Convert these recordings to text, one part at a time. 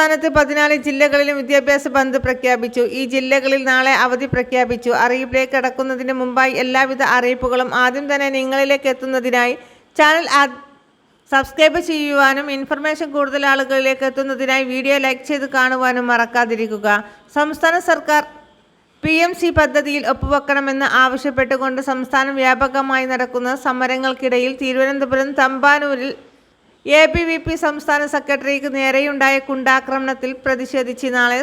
സംസ്ഥാനത്ത് പതിനാല് ജില്ലകളിലും വിദ്യാഭ്യാസ ബന്ദ് പ്രഖ്യാപിച്ചു. ഈ ജില്ലകളിൽ നാളെ അവധി പ്രഖ്യാപിച്ചു. അറിയിപ്പിലേക്ക് കടക്കുന്നതിന് മുമ്പായി എല്ലാവിധ അറിയിപ്പുകളും ആദ്യം തന്നെ നിങ്ങളിലേക്ക് എത്തുന്നതിനായി ചാനൽ സബ്സ്ക്രൈബ് ചെയ്യുവാനും ഇൻഫർമേഷൻ കൂടുതൽ ആളുകളിലേക്ക് എത്തുന്നതിനായി വീഡിയോ ലൈക്ക് ചെയ്ത് കാണുവാനും മറക്കാതിരിക്കുക. സംസ്ഥാന സർക്കാർ പി എം സി പദ്ധതിയിൽ ഒപ്പുവെക്കണമെന്ന് ആവശ്യപ്പെട്ടുകൊണ്ട് സംസ്ഥാനം വ്യാപകമായി നടക്കുന്ന സമരങ്ങൾക്കിടയിൽ തിരുവനന്തപുരം തമ്പാനൂരിൽ എ പി വി പി സംസ്ഥാന സെക്രട്ടറിക്ക് നേരെയുണ്ടായ കുണ്ടാക്രമണത്തിൽ പ്രതിഷേധിച്ച് നാളെ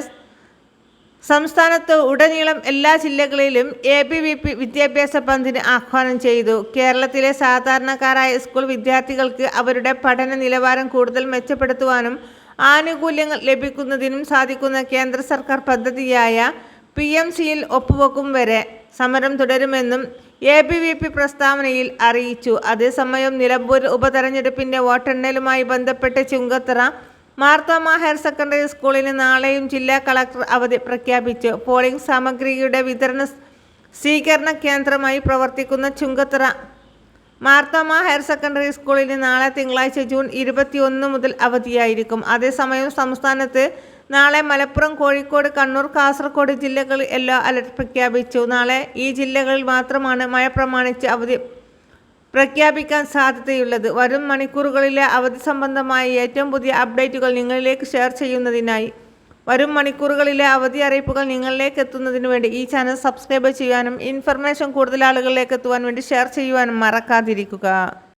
സംസ്ഥാനത്ത് ഉടനീളം എല്ലാ ജില്ലകളിലും എ പി വി പി വിദ്യാഭ്യാസ പന്തിന് ആഹ്വാനം ചെയ്തു. കേരളത്തിലെ സാധാരണക്കാരായ സ്കൂൾ വിദ്യാർത്ഥികൾക്ക് അവരുടെ പഠന നിലവാരം കൂടുതൽ മെച്ചപ്പെടുത്തുവാനും ആനുകൂല്യങ്ങൾ ലഭിക്കുന്നതിനും സാധിക്കുന്ന കേന്ദ്ര സർക്കാർ പദ്ധതിയായ പി എം സിയിൽ ഒപ്പുവെക്കും വരെ. സമരം തുടരുമെന്നും എ ബി വി പി പ്രസ്താവനയിൽ അറിയിച്ചു. അതേസമയം നിലമ്പൂർ ഉപതെരഞ്ഞെടുപ്പിന്റെ വോട്ടെണ്ണലുമായി ബന്ധപ്പെട്ട് ചുങ്കത്തറ മാർത്തോമ ഹയർ സെക്കൻഡറി സ്കൂളിന് നാളെയും ജില്ലാ കളക്ടർ അവധി പ്രഖ്യാപിച്ചു. പോളിംഗ് സാമഗ്രിയുടെ വിതരണ സ്വീകരണ കേന്ദ്രമായി പ്രവർത്തിക്കുന്ന ചുങ്കത്തറ മാർത്തോമ ഹയർ സെക്കൻഡറി സ്കൂളിന് നാളെ തിങ്കളാഴ്ച ജൂൺ ഇരുപത്തിയൊന്ന് മുതൽ അവധിയായിരിക്കും. അതേസമയം സംസ്ഥാനത്ത് നാളെ മലപ്പുറം കോഴിക്കോട് കണ്ണൂർ കാസർഗോഡ് ജില്ലകളിൽ യെല്ലോ അലർട്ട് പ്രഖ്യാപിച്ചു. നാളെ ഈ ജില്ലകളിൽ മാത്രമാണ് മഴ പ്രമാണിച്ച് അവധി പ്രഖ്യാപിക്കാൻ സാധ്യതയുള്ളത്. വരും മണിക്കൂറുകളിലെ അവധി സംബന്ധമായ ഏറ്റവും പുതിയ അപ്ഡേറ്റുകൾ നിങ്ങളിലേക്ക് ഷെയർ ചെയ്യുന്നതിനായി വരും മണിക്കൂറുകളിലെ അവധി അറിയിപ്പുകൾ നിങ്ങളിലേക്ക് എത്തുന്നതിന് വേണ്ടി ഈ ചാനൽ സബ്സ്ക്രൈബ് ചെയ്യാനും ഇൻഫർമേഷൻ കൂടുതൽ ആളുകളിലേക്ക് എത്തുവാൻ വേണ്ടി ഷെയർ ചെയ്യുവാനും മറക്കാതിരിക്കുക.